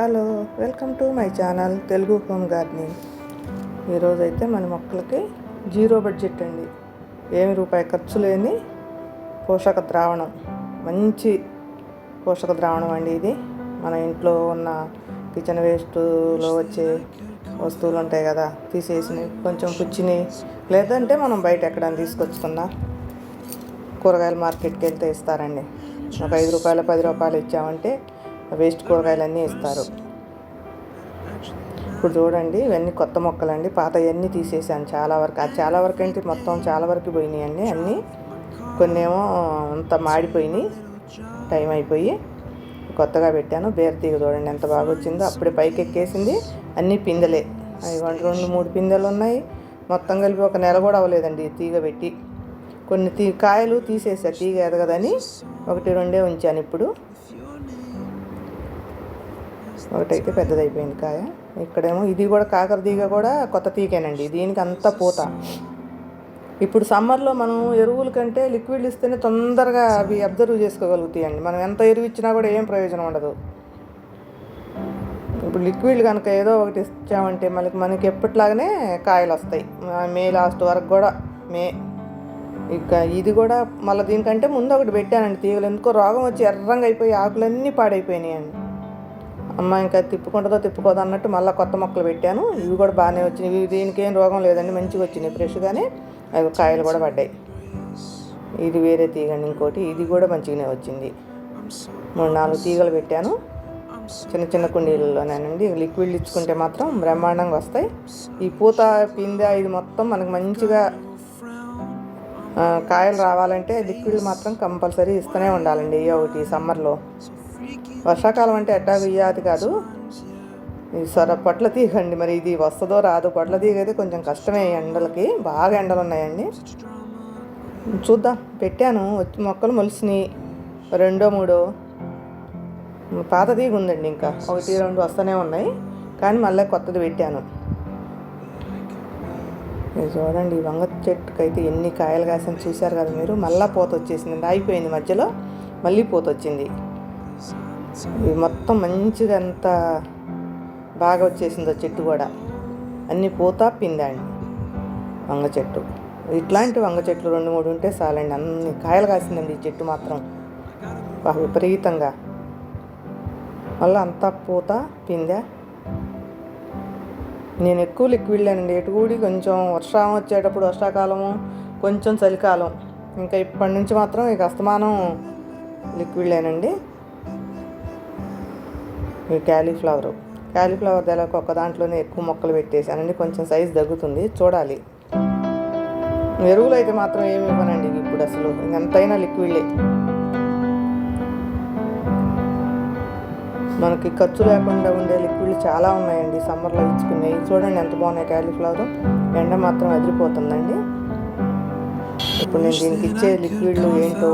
Hello welcome to my channel Telugu home gardening. ఈరోజు అయితే మన మొక్కలకి జీరో బడ్జెట్ అండి. ఏమి రూపాయి ఖర్చు లేని పోషక ద్రావణం. మంచి పోషక ద్రావణం అండి ఇది. మన ఇంట్లో ఉన్న కిచెన్ వేస్ట్లో వచ్చే వస్తువులు ఉంటాయి కదా తీసేసి కొంచెం పుచ్చిని లేదంటే మనం బయట ఎక్కడైనా తీసుకొచ్చుకున్నా కూరగాయల మార్కెట్కి వెళ్తే ఇస్తారండి. ఒక ఐదు రూపాయలు పది రూపాయలు ఇచ్చామంటే వేస్ట్ కూరగాయలన్నీ ఇస్తారు ఇప్పుడు చూడండి ఇవన్నీ కొత్త మొక్కలండి. పాత అన్నీ తీసేసాను చాలా వరకు. అది చాలా వరకు అంటే మొత్తం చాలా వరకు పోయినాయండి అన్నీ. కొన్ని ఏమో అంత మాడిపోయినాయి. టైం అయిపోయి కొత్తగా పెట్టాను. బేరతీగ చూడండి ఎంత బాగా వచ్చిందో. అప్పుడే పైకి ఎక్కేసింది. అన్నీ పిందెలే. అవి రెండు మూడు పిందెలు ఉన్నాయి. మొత్తం కలిపి ఒక నెల కూడా అవ్వలేదండి తీగ పెట్టి. కొన్ని తీ కాయలు తీసేసా. తీగ ఎదగదని ఒకటి రెండే ఉంచాను ఇప్పుడు. ఒకటైతే పెద్దదైపోయింది కాయ. ఇక్కడేమో ఇది కూడా కాకర తీగ కూడా కొత్త తీగేనండి. దీనికి అంతా పూత. ఇప్పుడు సమ్మర్లో మనం ఎరువుల కంటే లిక్విడ్ ఇస్తేనే తొందరగా అవి అబ్జర్వ్ చేసుకోగలుగుతాయండి. మనం ఎంత ఎరువు ఇచ్చినా కూడా ఏం ప్రయోజనం ఉండదు. ఇప్పుడు లిక్విడ్ కనుక ఏదో ఒకటి ఇచ్చామంటే మనకి మనకి ఎప్పట్లాగానే కాయలు వస్తాయి. మే లాస్ట్ వరకు కూడా మే. ఇక ఇది కూడా మళ్ళీ దీనికంటే ముందు ఒకటి పెట్టానండి. తీగలు ఎందుకో రోగం వచ్చి ఎర్రంగా అయిపోయి ఆకులన్నీ పాడైపోయినాయండి. అమ్మ ఇంకా తిప్పుకుంటుందో తిప్పుకోదో అన్నట్టు మళ్ళీ కొత్త మొక్కలు పెట్టాను. ఇవి కూడా బాగానే వచ్చినాయి. ఇవి దీనికి ఏం రోగం లేదండి. మంచిగా వచ్చినాయి ఫ్రెష్గానే అవి కాయలు కూడా పడ్డాయి. ఇది వేరే తీగండి ఇంకోటి. ఇది కూడా మంచిగానే వచ్చింది. మూడు నాలుగు తీగలు పెట్టాను. చిన్న చిన్న కుండీలలోనేనండి. లిక్విడ్లు ఇచ్చుకుంటే మాత్రం బ్రహ్మాండంగా వస్తాయి. ఈ పూత పిందె ఇది మొత్తం మనకు మంచిగా కాయలు రావాలంటే లిక్విడ్లు మాత్రం కంపల్సరీ ఇస్తూనే ఉండాలండి. ఒకటి సమ్మర్లో. వర్షాకాలం అంటే ఎట్టాగ ఇయ్యాది కాదు. ఇది సొర పొట్ల తీగండి మరి. ఇది వస్తుందో రాదో పొట్ల తీగ అయితే కొంచెం కష్టమే ఎండలకి. బాగా ఎండలు ఉన్నాయండి. చూద్దాం. పెట్టాను. వచ్చి మొక్కలు మొలిసినాయి. రెండో మూడో. పాత తీగ ఉందండి ఇంకా. ఒకటి రెండు వస్తూనే ఉన్నాయి. కానీ మళ్ళీ కొత్తది పెట్టాను. ఇది చూడండి ఈ వంగ చెట్టుకి అయితే ఎన్ని కాయలు కాసిన చూశారు కదా మీరు. మళ్ళీ పూత వచ్చేసింది అయిపోయింది మధ్యలో. మళ్ళీ పూత వచ్చింది. ఇది మొత్తం మంచిగా ఎంత బాగా వచ్చేసిందో చెట్టు కూడా. అన్నీ పూత పిందండి వంగ చెట్టు. ఇట్లాంటి వంగ చెట్లు రెండు మూడు ఉంటే చాలండి. అన్ని కాయలు కాసిందండి ఈ చెట్టు మాత్రం. విపరీతంగా. మళ్ళీ అంతా పూత పిందె. నేను ఎక్కువ లిక్విడ్ లేనండి. ఎటుకూడి కొంచెం వర్షం వచ్చేటప్పుడు వర్షాకాలము కొంచెం చలికాలం. ఇంకా ఇప్పటి నుంచి మాత్రం ఇక అస్తమానం లిక్విడ్ లేనండి. క్యాలీఫ్లవర్. క్యాలీఫ్లవర్ దానికి ఒక దాంట్లోనే ఎక్కువ మొక్కలు పెట్టేశానండి కొంచెం సైజు తగ్గుతుంది. చూడాలి. ఎరువులు అయితే మాత్రం ఏమి ఇవ్వనండి ఇప్పుడు అసలు. ఎంతైనా లిక్విడ్లే. మనకి ఖర్చు లేకుండా ఉండే లిక్విడ్లు చాలా ఉన్నాయండి. సమ్మర్లో ఇచ్చుకునేవి. చూడండి ఎంత బాగున్నాయి క్యాలీఫ్లవర్. ఎండ మాత్రం అదిరిపోతుందండి ఇప్పుడు నేను దీనికి ఇచ్చే లిక్విడ్లు ఏంటో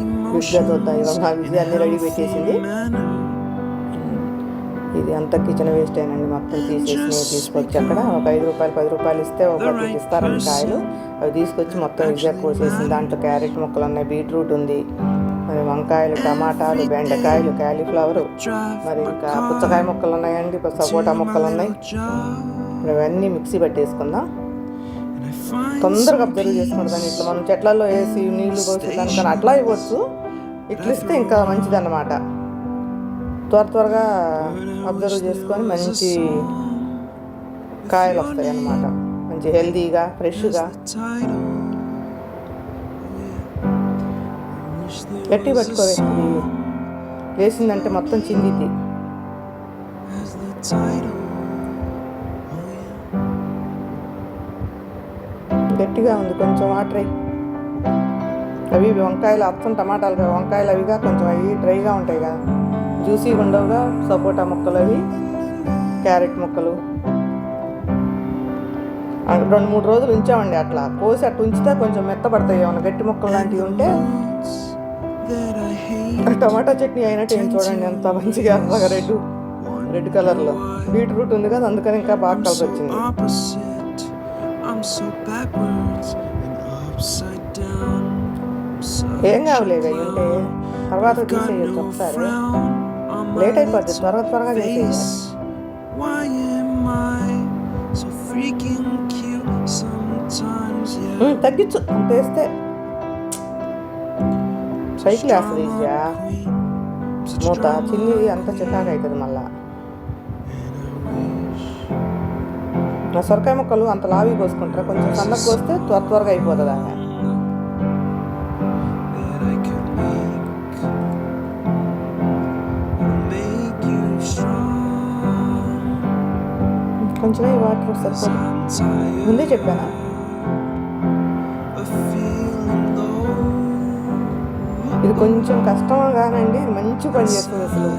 ఇవాళ నా విజయ అన్ని రెడీ పెట్టేసింది. ఇది అంతా కిచెన్ వేస్ట్ అయినండి. మొత్తం తీసేసి తీసుకొచ్చి అక్కడ ఒక ఐదు రూపాయలు పది రూపాయలు ఇస్తే ఒక పది ఇస్తారండి కాయలు. అవి తీసుకొచ్చి మొత్తం విజయ కోసేసింది దాంట్లో క్యారెట్ ముక్కలు ఉన్నాయి బీట్రూట్ ఉంది మరి వంకాయలు టమాటాలు బెండకాయలు క్యాలీఫ్లవర్ మరి ఇంకా పుచ్చకాయ ముక్కలు ఉన్నాయండి సపోటా ముక్కలు ఉన్నాయి. ఇప్పుడు ఇవన్నీ మిక్సీ పట్టేసుకుందాం. తొందరగా అబ్జర్వ్ చేసుకుంటాం ఇట్లా మనం చెట్లలో వేసి నీళ్ళు పోసి దానికని అట్లా ఇవ్వచ్చు ఇట్లా ఇస్తే ఇంకా మంచిదన్నమాట. త్వర త్వరగా అబ్జర్వ్ చేసుకొని మంచి కాయలు వస్తాయి అన్నమాట. మంచి హెల్దీగా ఫ్రెష్గా గట్టి పట్టుకోవే. వేసిందంటే మొత్తం చిందిద్ది. గట్టిగా ఉంది కొంచెం వాటర్ అయ్యి అవి వంకాయలు అత్తం టమాటాలు వంకాయలు అవిగా కొంచెం అవి డ్రైగా ఉంటాయి కదా. జ్యూసీగా ఉండవుగా సపోటా ముక్కలు అవి క్యారెట్ ముక్కలు. రెండు మూడు రోజులు ఉంచామండి అట్లా. కోసి అట్లా ఉంచితే కొంచెం మెత్తపడతాయి. ఏమైనా గట్టి ముక్కలు లాంటివి ఉంటే టమాటా చట్నీ అయినట్టు ఏం చూడండి ఎంత మంచిగా అలాగ రెడ్ రెడ్ కలర్లో. బీట్రూట్ ఉంది కదా అందుకని ఇంకా బాగా కలర్ వచ్చింది ఏం కావలేదు అవి ఉంటే తర్వాత తీసేయచ్చు ఒకసారి. లేట్ అయిపోద్ది త్వరగా త్వరగా. ఉమ్, తగ్గించు వేస్తే సైకిల్ వేస్తుంది ఈజీగా. మూత చిల్లి అంత చికాకు అవుతుంది మళ్ళా. నా సొరకాయ ముక్కలు అంత లావి కోసుకుంటారా? కొంచెం సన్నగా కోస్తే త్వర త్వరగా అయిపోతుంది ఆమె. కొంచెం వాటర్ సరిపోదు ముందే చెప్పానా? ఇది కొంచెం కష్టం కానండి ఇది మంచి పని చేస్తుంది అసలు.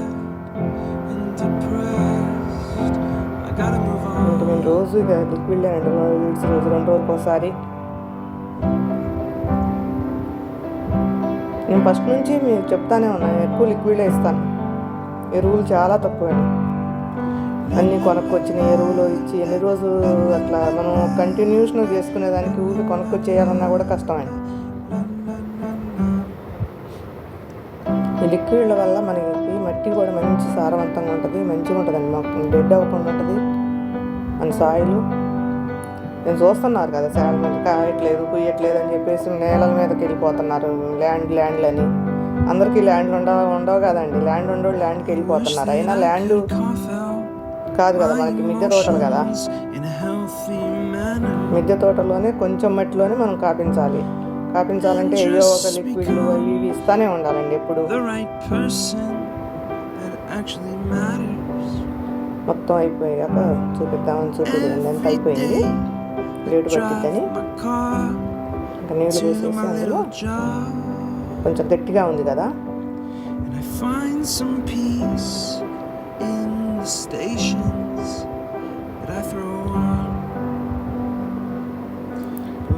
and నేను రోజు ఇక లిక్విడ్ రెండు రోజు రోజు రెండు రోజులకు ఒకసారి. నేను ఫస్ట్ నుంచి మీరు చెప్తానే ఉన్నాను ఎక్కువ లిక్విడే ఇస్తాను. ఎరువులు చాలా తక్కువండి. అన్నీ కొనుక్కొచ్చిన ఎరువులు ఇచ్చి ఎన్ని రోజులు అట్లా మనం కంటిన్యూస్గా చేసుకునేదానికి ఊరికి కొనుక్కొచ్చేయాలన్నా కూడా కష్టమండి ఈ లిక్విడ్ల వల్ల మనకి మట్టి కూడా మంచి సారవంతంగా ఉంటుంది మంచిగా ఉంటుందండి మాకు. డెడ్ అవ్వకుండా ఉంటుంది. మన సాయిలు నేను చూస్తున్నారు కదా చాలా మంది కాయట్లేదు కుయ్యట్లేదు అని చెప్పేసి నేలల మీదకి వెళ్ళిపోతున్నారు ల్యాండ్ ల్యాండ్లని అందరికీ ల్యాండ్లు ఉండవు ఉండవు కదండి. ల్యాండ్ ఉండవు ల్యాండ్కి వెళ్ళిపోతున్నారు. అయినా ల్యాండ్ కాదు కదా మనకి మిద్దె తోటలు కదా. మిద్దె తోటలోనే కొంచెం మట్టిలోనే మనం కాపించాలి. కాపించాలంటే ఏదో ఒక లిక్విడ్లు అవి ఇవి ఇస్తానే ఉండాలండి ఎప్పుడు. మొత్తం అయిపోయాక చూపిద్దామని చూపిద్దాం ఎంత అయిపోయింది? లేటు పట్టిద్దని ఇంకా నీళ్ళు వేసేసి అందులో. కొంచెం గట్టిగా ఉంది కదా. The stations that I throw on.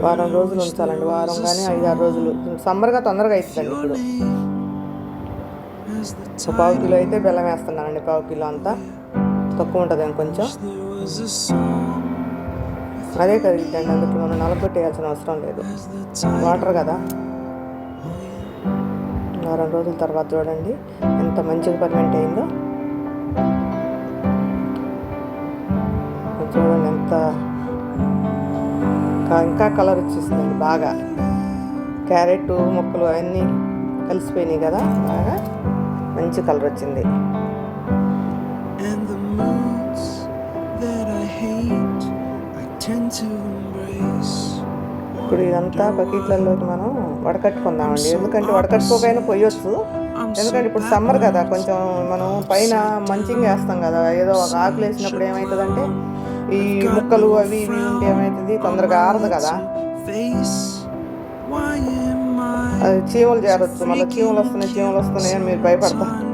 వారం రోజులు ఉంచాలండి వారం కానీ ఐదు ఆరు రోజులు. సమ్మర్గా తొందరగా Your ఇప్పుడు. పావు కిలో అయితే బెల్లం వేస్తున్నానండి పావు కిలో అంతా. తక్కువ ఉంటుంది కొంచెం. అదే కరిగిద్దండి అందుకు మనం నలగొట్టేయాల్సిన అవసరం లేదు. వాటర్ కదా. వారం రోజుల తర్వాత చూడండి ఎంత మంచిగా పర్మెంట్ అయిందో. చూడండి ఎంత ఇంకా- కలర్ వచ్చేసిందండి బాగా. క్యారెట్ ముక్కలు అవన్నీ కలిసిపోయినాయి కదా బాగా. మంచి కలర్ వచ్చింది. ఇప్పుడు ఇదంతా బకెట్లలోకి మనం వడకట్టుకుందామండి. ఎందుకంటే వడకట్టుకోకైనా పోయొచ్చు. ఎందుకంటే ఇప్పుడు సమ్మర్ కదా కొంచెం మనం పైన మంచింగ్ వేస్తాం కదా ఏదో ఒక ఆకులు వేసినప్పుడు ఏమవుతుందంటే ఈ ముక్కలు అవి ఇవి ఉంటే ఏమవుతుంది తొందరగా ఆరదు కదా. అది చీమలు చేరొచ్చు మళ్ళీ చీమలు వస్తున్నాయి చీమలు వస్తున్నాయి అని మీరు భయపడతారు.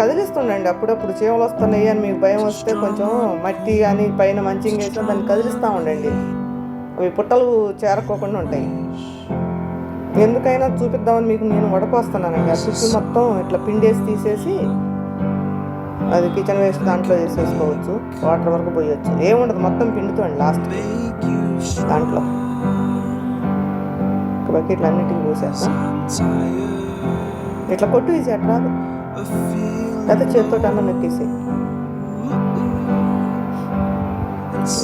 కదిలిస్తుండండి అప్పుడప్పుడు చీమలు వస్తున్నాయి అని మీకు భయం వస్తే కొంచెం మట్టి కానీ పైన మంచింగ్ వేసినా దాన్ని కదిలిస్తూ ఉండండి. అవి పుట్టలు చేరకోకుండా ఉంటాయి. ఎందుకైనా చూపిద్దామని మీకు నేను వడపోస్తున్నానండి. ఆ చుట్టూ మొత్తం ఇట్లా పిండేసి తీసేసి అది కిచెన్ వేస్ట్ దాంట్లో వేసేసుకోవచ్చు వాటర్ వరకు పోయొచ్చు. ఏముండదు మొత్తం పిండుతోండి లాస్ట్ దాంట్లో. బకెట్లు అన్నిటికీ పోసేస్తాం ఇట్లా కొట్టు వేసి అట్లా రాదు. లేకపోతే చేతితో అన్న నొక్కేసి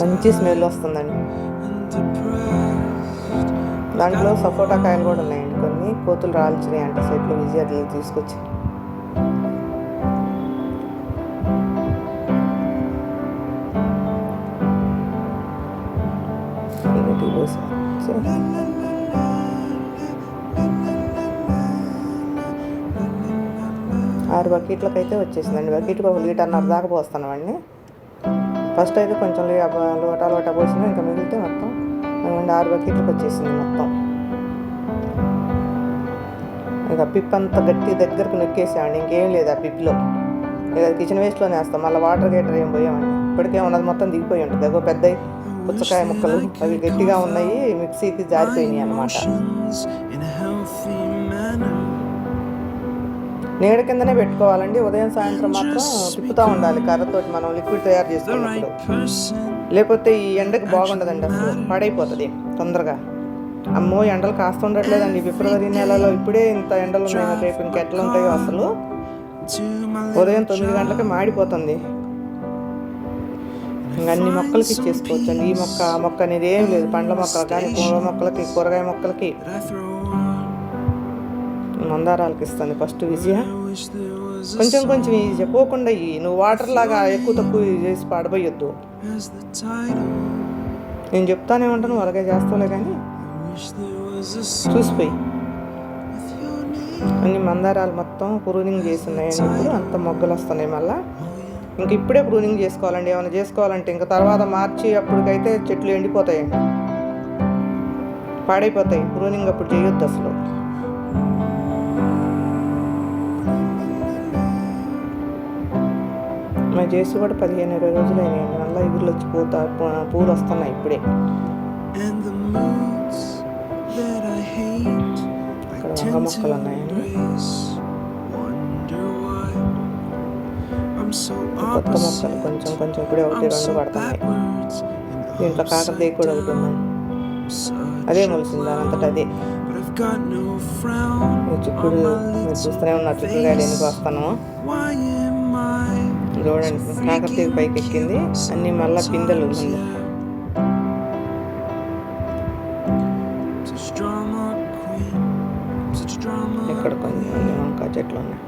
మంచి స్మెల్ వస్తుందండి. దాంట్లో సపోటా కాయలు కూడా ఉన్నాయండి కొన్ని. కోతులు రాల్చినాయి అంటే సెట్లు విజయాలు తీసుకొచ్చి ఇంటికి పోసి ఆరు బకెట్లకు అయితే వచ్చేసిందండి. బకెట్కి ఒక లీటర్న్నర దాకా పోస్తున్నామండి. ఫస్ట్ అయితే కొంచెం లోట లోట లోటా లోటా పోసిన ఇంకా మిగిలితే మొత్తం రెండు ఆరు బకెట్లకు వచ్చేసింది మొత్తం. ఇక పిప్ అంత గట్టి దగ్గరకు నొక్కేసామండి. ఇంకేం లేదు ఆ పిప్లో. ఇక కిచెన్ వేస్ట్లోనే వేస్తాం. మళ్ళీ వాటర్ గేటర్ ఏం పోయామండి. ఇప్పటికే ఉన్నది మొత్తం దిగిపోయి ఉంటుంది. ఒక పెద్ద పుచ్చకాయ ముక్కలు అవి గట్టిగా ఉన్నాయి మిక్సీకి జారిపోయినాయి అన్నమాట. నీడ కిందనే పెట్టుకోవాలండి. ఉదయం సాయంత్రం మాత్రం తిప్పుతూ ఉండాలి. కర్రతోటి మనం లిక్విడ్ తయారు చేసుకున్నప్పుడు లేకపోతే ఈ ఎండకి బాగుండదండి అసలు. పాడైపోతుంది తొందరగా. అమ్మో ఎండలు కాస్త ఉండట్లేదండి ఫిబ్రవరి నెలలో ఇప్పుడే ఇంత ఎండలు ఉన్నాయి రేపు ఇంకెట్లా ఉంటాయో అసలు. ఉదయం తొమ్మిది గంటలకి మాడిపోతుంది. ఇంకా అన్ని మొక్కలకి ఇచ్చేసుకోవచ్చు ఈ మొక్క మొక్క అనేది ఏం లేదు. పండ్ల మొక్కలు కానీ పూల మొక్కలకి కూరగాయ మొక్కలకి మందారాలకి ఇస్తుంది ఫస్ట్ విజయ. కొంచెం కొంచెం ఇది చెప్పకుండా ఇవి నువ్వు వాటర్ లాగా ఎక్కువ తక్కువ చేసి పాడబోయొద్దు. నేను చెప్తానే ఉంటాను అలాగే చేస్తాలే కానీ. చూసిపోయి. అన్ని మందారాలు మొత్తం ప్రూనింగ్ చేస్తున్నాయండి ఇప్పుడు. అంత మొగ్గలు వస్తున్నాయి మళ్ళీ. ఇంక ఇప్పుడే ప్రూనింగ్ చేసుకోవాలండి ఏమైనా చేసుకోవాలంటే ఇంకా తర్వాత మార్చి అప్పటికైతే చెట్లు ఎండిపోతాయండి. పాడైపోతాయి ప్రూనింగ్ అప్పుడు చేయొద్దు అసలు. మా చేసి కూడా పదిహేను ఇరవై రోజులు అయినాయండి మళ్ళీ ఇగురులు వచ్చి పూత పూలు వస్తున్నాయి ఇప్పుడే. ఇక్కడ వంగ మొక్కలు ఉన్నాయండి. కొత్త మొక్కలు. కొంచెం కొంచెం ఇప్పుడే ఒకటి రెండు పడుతున్నాయి దీంట్లో కాకరదేవి కూడా ఒకటి. Such అదే మొలిసింది దానంతట అదే. చిక్కుడు మీరు చూస్తూనే ఉన్నారు చిక్కుడుకాయలు ఎందుకు face. వస్తాను చూడండి కాకరతీగ పైకి ఎక్కింది అన్ని మళ్ళా పిందెలు drama ఇక్కడ కొన్ని వంకాయ చెట్లు ఉన్నాయి.